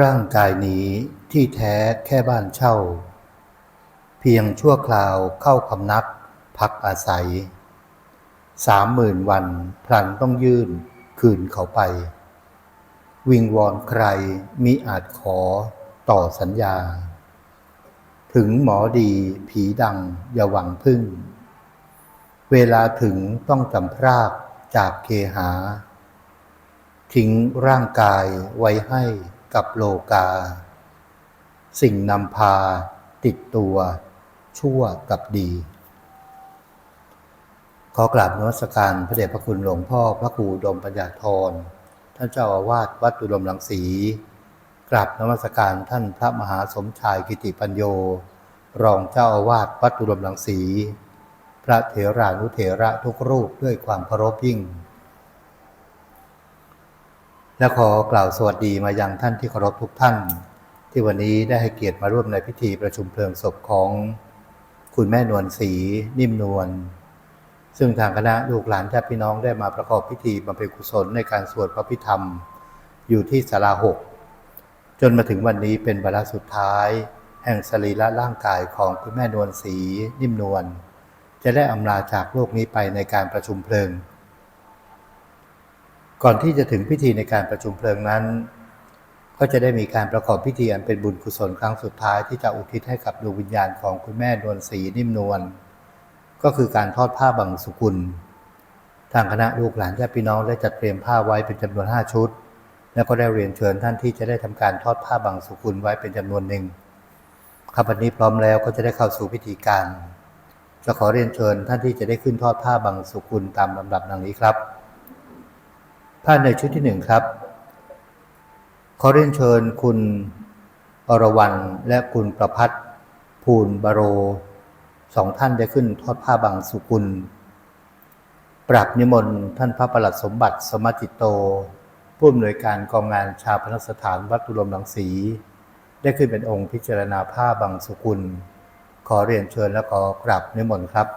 ร่างกายนี้ที่แท้แค่บ้านเช่า เพียงชั่วคราวเข้าคำนับพักอาศัยสามหมื่นวันพลันต้องยื่นคืนเขาไป วิงวอนใครมิอาจขอต่อสัญญา ถึงหมอดีผีดังอย่าหวังพึ่ง เวลาถึงต้องจำพรากจากเคหา ทิ้งร่างกายไว้ให้ กับโลกา สิ่งนำพา ติดตัว ชั่วกับดี ขอกราบนวัสการพระเดชพระคุณหลวงพ่อพระครูดมปัญญาธรท่านเจ้าอาวาสวัดอุดมรังสีกราบนมัสการท่านพระมหาสมชายกิติปัญโย รองเจ้าอาวาสวัดอุดมรังสี พระเถรานุเถระทุกรูปด้วยความเคารพยิ่ง และขอกล่าวสวัสดีมายังท่านที่เคารพทุกท่าน ที่วันนี้ได้ให้เกียรติมาร่วมในพิธีประชุมเพลิงศพของคุณแม่นวลศรีนิ่มนวลซึ่งทางคณะลูกหลานญาติพี่น้องได้มาประกอบพิธีบำเพ็ญกุศลในการสวดพระพิธรรม อยู่ที่ศาลาหกจนมาถึงวันนี้เป็นวาระสุดท้าย แห่งสรีระร่างกายของคุณแม่นวลศรีนิ่มนวลจะได้อำลาจากโลกนี้ไปในการประชุมเพลิง ก่อนที่จะถึงพิธีในการประชุมเพลิงนั้น ก็จะได้มีการประกอบพิธีอันเป็นบุญกุศลครั้งสุดท้ายที่จะอุทิศให้กับดวงวิญญาณของคุณแม่นวลศรีนิ่มนวลก็คือการทอดผ้าบังสุกุล ทางคณะลูกหลานญาติพี่น้องได้จัดเตรียมผ้าไว้เป็นจำนวน 5 ชุด แล้วก็ได้เรียนเชิญท่านที่จะได้ทำการทอดผ้าบังสุกุลไว้เป็นจำนวนหนึ่งครับวันนี้พร้อมแล้วก็จะได้เข้าสู่พิธีการ จะขอเรียนเชิญท่านที่จะได้ขึ้นทอดผ้าบังสุกุลตามลำดับดังนี้ครับ ผ้านในชุดที่หนึ่งครับ ขอเรียนเชิญคุณอรวรรณและคุณประพัฒน์ภูลบาโรสองท่านได้ขึ้นทอดผ้าบางสุกุล ปรับนิมนต์ท่านพระประหลัดสมบัติสมจิตโต ผู้อำนวยการกองงานชาพนัสถานวัดตุลมหลังสี ได้ขึ้นเป็นองค์พิจารณาผ้าบางสุกุล ขอเรียนเชิญและขอกราบนิมนต์ครับ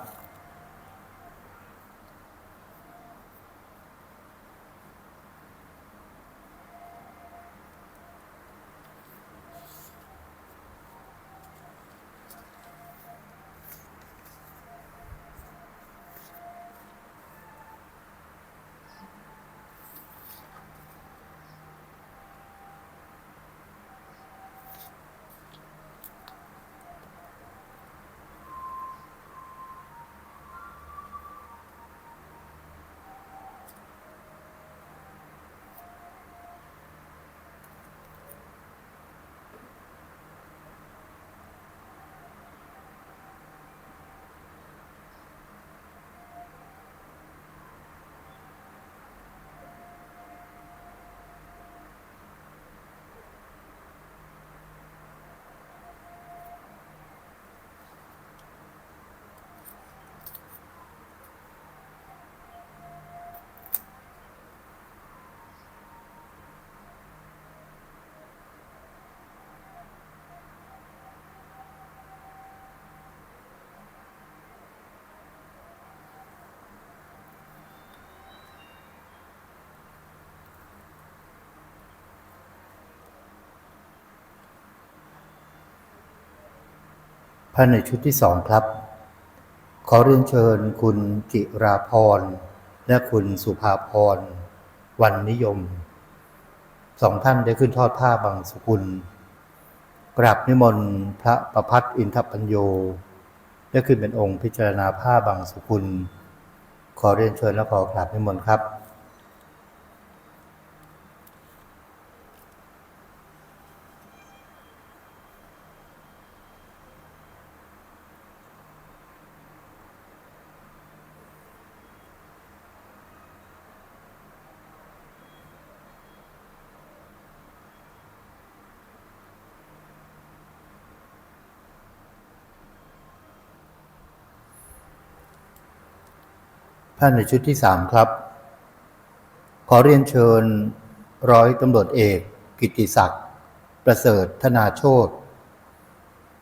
ภายในชุดที่สองครับ ขอเรียนเชิญคุณจิราพร และคุณสุภาพร วันนิยม สองท่านได้ขึ้นทอดผ้าบางสกุล กราบนิมนต์พระประพัฒอินทปัญโย ได้ขึ้นเป็นองค์พิจารณาผ้าบางสกุล ขอเรียนเชิญและขอกราบนิมนต์ครับ ท่านในชุดที่สามครับ ขอเรียนเชิญร้อยตำรวจเอก กิติศักดิ์ประเสริฐธนาโชต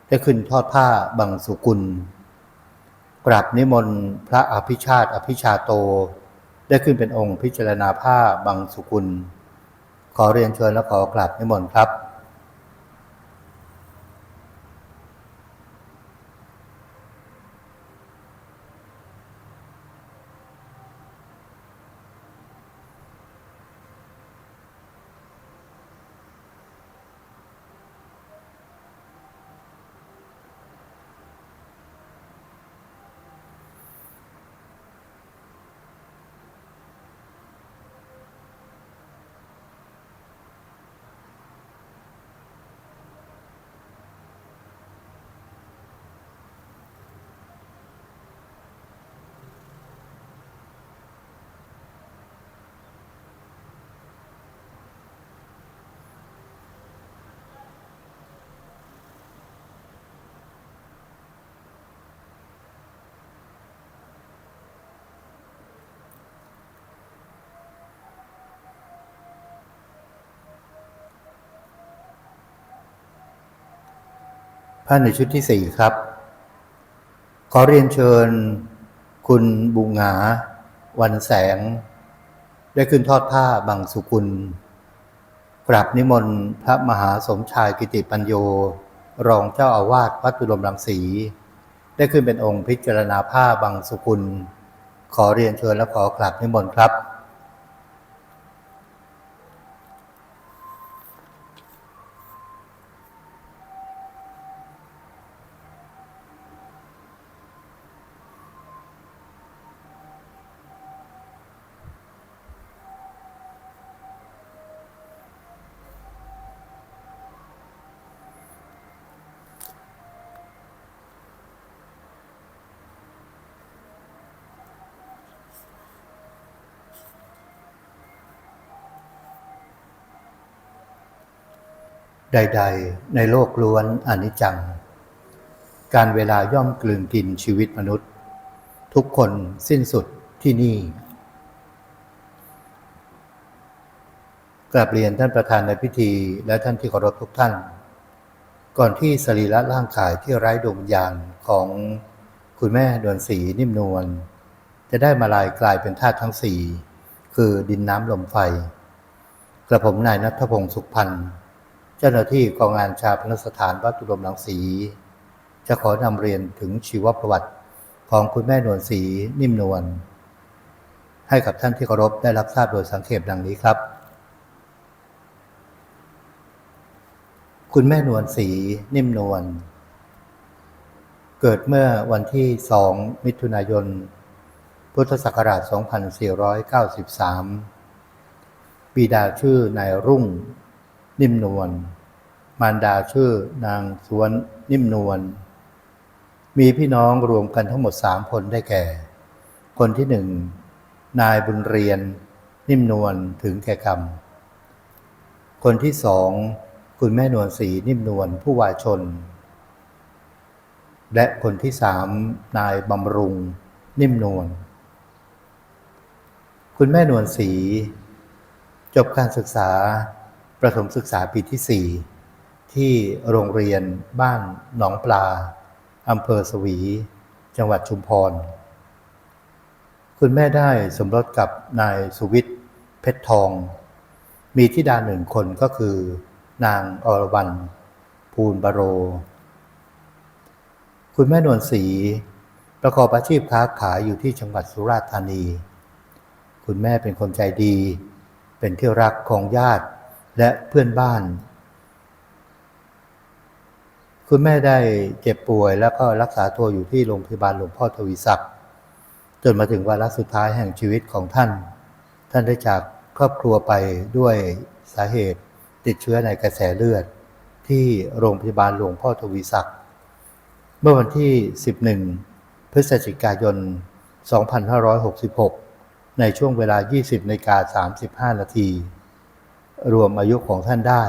ได้ขึ้นทอดผ้าบังสุกุล กราบนิมนต์พระอภิชาติอภิชาโต ได้ขึ้นเป็นองค์พิจารณาผ้าบังสุกุล ขอเรียนเชิญและขอกราบนิมนต์ครับ พระในชุดที่สี่ครับ ขอเรียนเชิญ คุณบุงหา วันแสง ได้ขึ้นทอดผ้าบางสุกุล กราบนิมนต์พระมหาสมชายกิติปัญโย รองเจ้าอาวาสวัดตุลมรังสี ได้ขึ้นเป็นองค์พิจารณาผ้าบางสุกุล ขอเรียนเชิญและขอกราบนิมนต์ครับ ใด ๆ ในโลกล้วนอนิจจัง การเวลาย่อมกลืนกินชีวิตมนุษย์ ทุกคนสิ้นสุดที่นี่กราบเรียนท่านประธานในพิธีและท่านที่เคารพทุกท่าน ก่อนที่สรีระร่างกายที่ไร้ดวงวิญญาณของคุณแม่ดวนศรีนิ่มนวลจะได้มาลายกลายเป็นธาตุทั้งสี่คือดินน้ำลมไฟ กระผมนายนัทพงศ์สุขพันธ์ เจ้าหน้าที่กองงานชาพนสถานวัดตุลมรังสี จะขอนำเรียนถึงชีวประวัติของคุณแม่นวลศรีนิ่มนวลให้กับท่านที่เคารพได้รับทราบโดยสังเขปดังนี้ครับ คุณแม่นวลศรีนิ่มนวลเกิดเมื่อวันที่ 2 มิถุนายน พุทธศักราช 2493 บิดาชื่อนายรุ่ง นิ่มนวลมารดาชื่อนางสวนนิ่มนวลมีพี่น้องรวมกันทั้งหมดสามคนได้แก่ คนที่หนึ่งนายบุญเรียน นิ่มนวลถึงแก่กรรม คนที่สองคุณแม่นวลศรีนิ่มนวลผู้วายชน และคนที่สามนายบำรุง นิ่มนวลคุณแม่นวลศรีจบการศึกษา ประถมศึกษาปีที่ 4 ที่โรงเรียนบ้านหนองปลาอำเภอสวี จังหวัดชุมพร คุณแม่ได้สมรสกับนายสุวิทย์เพชรทอง มีธิดาหนึ่งคนก็คือนางอรวรรณภูลบโร คุณแม่นวลศรีประกอบอาชีพค้าขายอยู่ที่จังหวัดสุราษฎร์ธานี คุณแม่เป็นคนใจดี เป็นที่รักของญาติ และเพื่อนบ้าน คุณแม่ได้เจ็บป่วยแล้วก็รักษาตัวอยู่ที่โรงพยาบาลหลวงพ่อทวีศักดิ์จนมาถึงวาระสุดท้ายแห่งชีวิตของท่าน ท่านได้จากครอบครัวไปด้วยสาเหตุติดเชื้อในกระแสเลือด ที่โรงพยาบาลหลวงพ่อทวีศักดิ์เมื่อวันที่ 11 พฤศจิกายน 2566 ในช่วงเวลา 20นาฬิกา35 นาที รวมอายุของท่านได้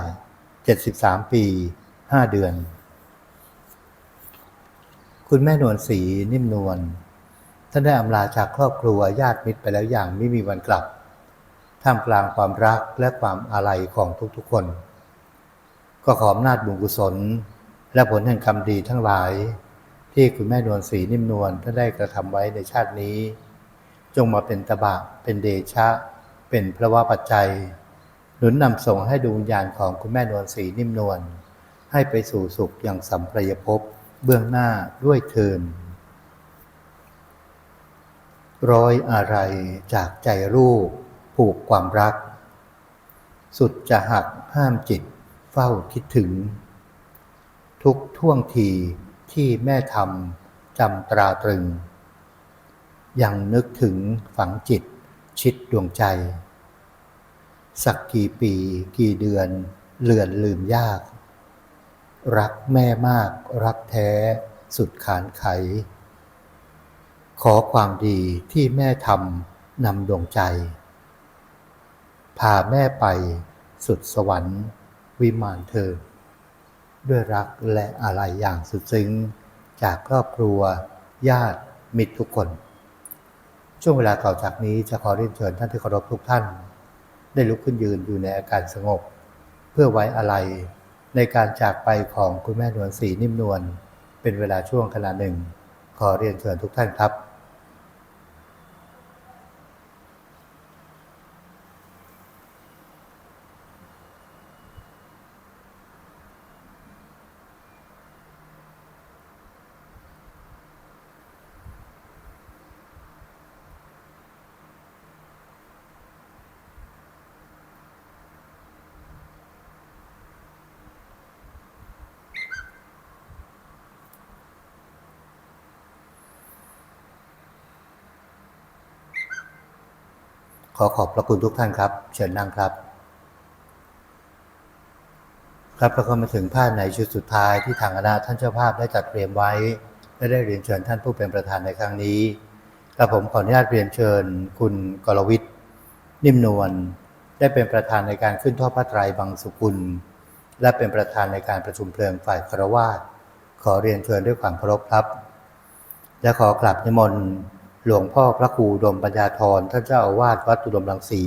73 ปี 5 เดือน คุณแม่นวลศรีนิ่มนวลท่านได้อำลาจากครอบครัวญาติมิตรไปแล้วอย่างไม่มีวันกลับ ท่ามกลางความรักและความอาลัยของทุกๆคน ก็ขออำนาจบุญกุศล และผลแห่งกรรมดีทั้งหลาย ที่คุณแม่นวลศรีนิ่มนวลท่านได้กระทำไว้ในชาตินี้ จงมาเป็นตบะเป็นเดชะ เป็นพระวาปัจจัย หนุนนำส่งให้ดวงวิญญาณของคุณแม่นวลศรีนิ่มนวลให้ไปสู่สุขอย่างสัมปรายภพเบื้องหน้าด้วยเทินร้อยอะไรจากใจรูปผูกความรัก สุดจะหักห้ามจิตเฝ้าคิดถึง ทุกท่วงทีที่แม่ทำจำตราตรึง ยังนึกถึงฝังจิตชิดดวงใจ สักกี่ปี กี่เดือน เลือนลืมยาก รักแม่มากรักแท้ สุดขานไข ขอความดีที่แม่ทำนำดวงใจ พาแม่ไปสุดสวรรค์วิมานเธอ ด้วยรักและอะไรอย่างสุดซึ้ง จากครอบครัว ญาติมิตรทุกคน ช่วงเวลาต่อจากนี้จะขอเรียนเชิญท่านที่เคารพทุกท่าน ได้ลุกขึ้นยืนอยู่ในอาการสงบ เพื่อไว้อะไรในการจากไปของคุณแม่นวลศรีนิ่มนวลเป็นเวลาช่วงขณะหนึ่ง ขอเรียนเชิญทุกท่านครับ ขอขอบพระคุณทุกท่านครับ เชิญนั่งครับ ครับแล้วก็มาถึงภาพในชุดสุดท้ายที่ทางคณะท่านเจ้าภาพได้จัดเตรียมไว้และได้เรียนเชิญท่านผู้เป็นประธานในครั้งนี้กระผมขออนุญาตเรียนเชิญ คุณกรวิทย์นิ่มนวลได้เป็นประธานในการขึ้นทอดพระไตรบางสุกุล และเป็นประธานในการประชุมเพลิงฝ่ายคารวาสขอเรียนเชิญด้วยความเคารพครับ และขอกราบนิมนต์ หลวงพ่อพระครูดมปัญญาธรท่านเจ้าอาวาสวัดอุดมรังสี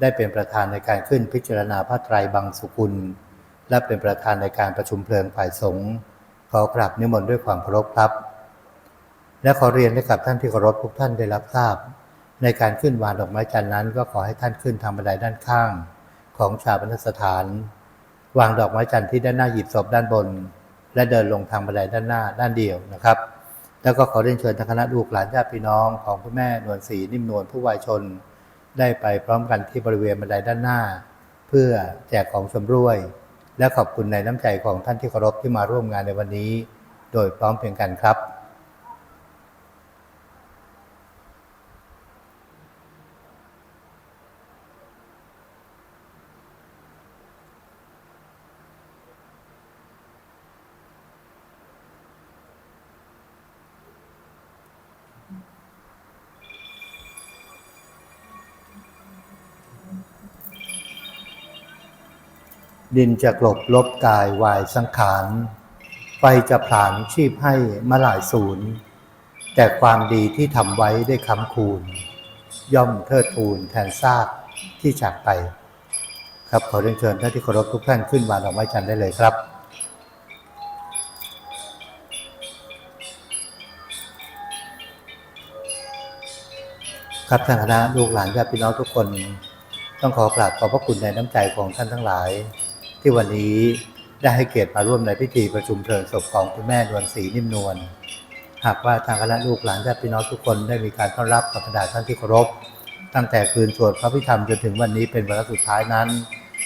ได้เป็นประธานในการขึ้นพิจารณาพระไตรบางสุกุล และเป็นประธานในการประชุมเพลิงฝ่ายสงฆ์ขอกราบนิมนต์ด้วยความเคารพครับ และขอเรียนให้กับท่านที่เคารพทุกท่านได้รับทราบ ในการขึ้นวางดอกไม้จันทร์นั้น ก็ขอให้ท่านขึ้นทางบันไดด้านข้าง ของชาปนสถาน วางดอกไม้จันทร์ที่ด้านหน้าหยิบศพด้านบน และเดินลงทางบันไดด้านหน้าด้านเดียวนะครับ แล้วก็ขอเรียนเชิญทางคณะลูกหลานญาติพี่น้องของคุณแม่นวลศรีนิ่มนวลผู้วายชน ได้ไปพร้อมกันที่บริเวณบันไดด้านหน้า เพื่อแจกของสำร่วย และขอบคุณในน้ำใจของท่านที่เคารพที่มาร่วมงานในวันนี้ โดยพร้อมเพรียงกันครับ ดินจะกลบลบกายวายสังขาร ไฟจะผลาญชีพให้มาหลายศูนย์ แต่ความดีที่ทำไว้ได้คำคูณ ย่อมเทิดทูนแทนซากที่จากไป ครับขอเรียนเชิญท่านที่เคารพทุกท่านขึ้นวาดอกไม้จันทร์ได้เลยครับครับท่านคณะลูกหลานญาติพี่น้องทุกคน ต้องขอกราบขอบพระคุณในน้ำใจของท่านทั้งหลาย ที่วันนี้ได้ให้เกียรติมาร่วมในพิธีประชุมเพลิงศพของคุณแม่นวลศรีนิ่มนวลหากว่าทางคณะลูกหลานญาติพี่น้องทุกคนได้มีการต้อนรับกับบรรดาท่านที่เคารพ ตั้งแต่คืนสวดพระพิธรรมจนถึงวันนี้เป็นวาระสุดท้ายนั้น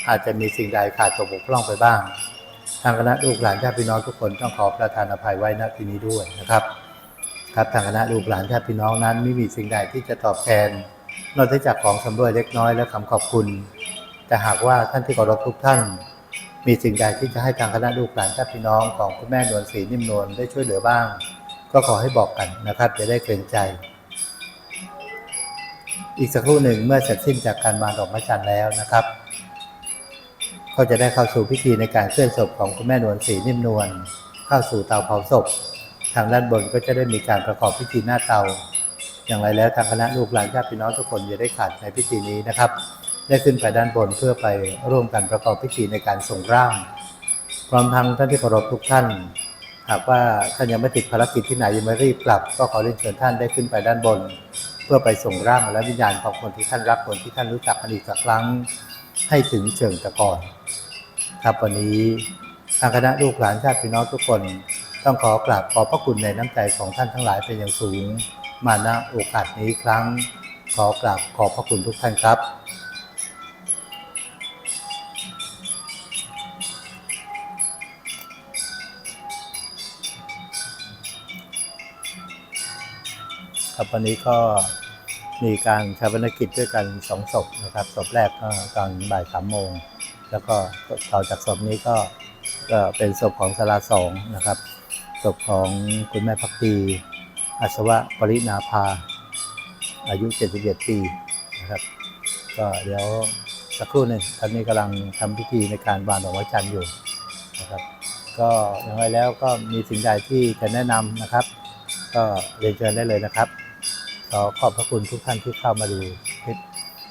อาจจะมีสิ่งใดขาดตกบกพร่องไปบ้าง ทางคณะลูกหลานญาติพี่น้องทุกคนต้องขอประทานอภัยไว้ณที่นี้ด้วยนะครับ ครับทางคณะลูกหลานญาติพี่น้องนั้นไม่มีสิ่งใดที่จะตอบแทน นอกจากของสำรวยเล็กน้อยและคำขอบคุณ แต่หากว่าท่านที่เคารพทุกท่าน มีสิ่งใดที่จะให้ทางคณะลูกหลานญาติพี่น้องของคุณแม่นวลศรีนิ่มนวลได้ช่วยเหลือบ้าง ก็ขอให้บอกกันนะครับจะได้เกรงใจ อีกสักครู่หนึ่งเมื่อเสร็จสิ้นจากการวาดอกไม้จันทร์แล้วนะครับ ก็จะได้เข้าสู่พิธีในการเคลื่อนศพของคุณแม่นวลศรีนิ่มนวลเข้าสู่เตาเผาศพ ทางด้านบนก็จะได้มีการประกอบพิธีหน้าเตา อย่างไรแล้วทางคณะลูกหลานญาติพี่น้องทุกคนอย่าได้ขาดในพิธีนี้นะครับ ได้ขึ้นไปด้านบนเพื่อไปร่วมกันประกอบพิธีในการส่งร่าง พร้อมทั้งท่านที่เคารพทุกท่าน หากว่าท่านยังไม่ติดภารกิจที่ไหนยังไม่รีบกลับ ก็ขอเรียนเชิญท่านได้ขึ้นไปด้านบน เพื่อไปส่งร่างและวิญญาณของคนที่ท่านรักคนที่ท่านรู้จักกันอีกสักครั้งให้ถึงเชิงตะกอนครับวันนี้ทางคณะลูกหลานญาติพี่น้องทุกคน ต้องขอกราบขอบพระคุณในน้ำใจของท่านทั้งหลายเป็นอย่างสูง มาณโอกาสนี้ครั้ง ขอกราบขอบพระคุณทุกท่านครับ ครับวันนี้ก็มีการชาปนกิจด้วยกันสองศพนะครับศพแรกก็ตอนบ่ายสามโมง แล้วก็ต่อจากศพนี้ก็ก็เป็นศพของสลาสองนะครับศพของคุณแม่พักดีอัศวะปรินาภา อายุ71ปีนะครับ ก็เดี๋ยวสักครู่หนึ่งท่านนี้กำลังทำพิธีในการวางดอกไม้จันทร์อยู่นะครับ ก็อย่างไรแล้วก็มีสิ่งใดที่จะแนะนำนะครับ ก็เรียนเชิญได้เลยนะครับ ขอขอบพระคุณทุกท่านที่เข้ามาดูคลิป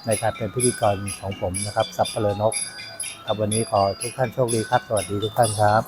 ในการเป็นพิธีกรของผมนะครับสับเปลือนกครับวันนี้ขอทุกท่านโชคดีครับ สวัสดีทุกท่านครับ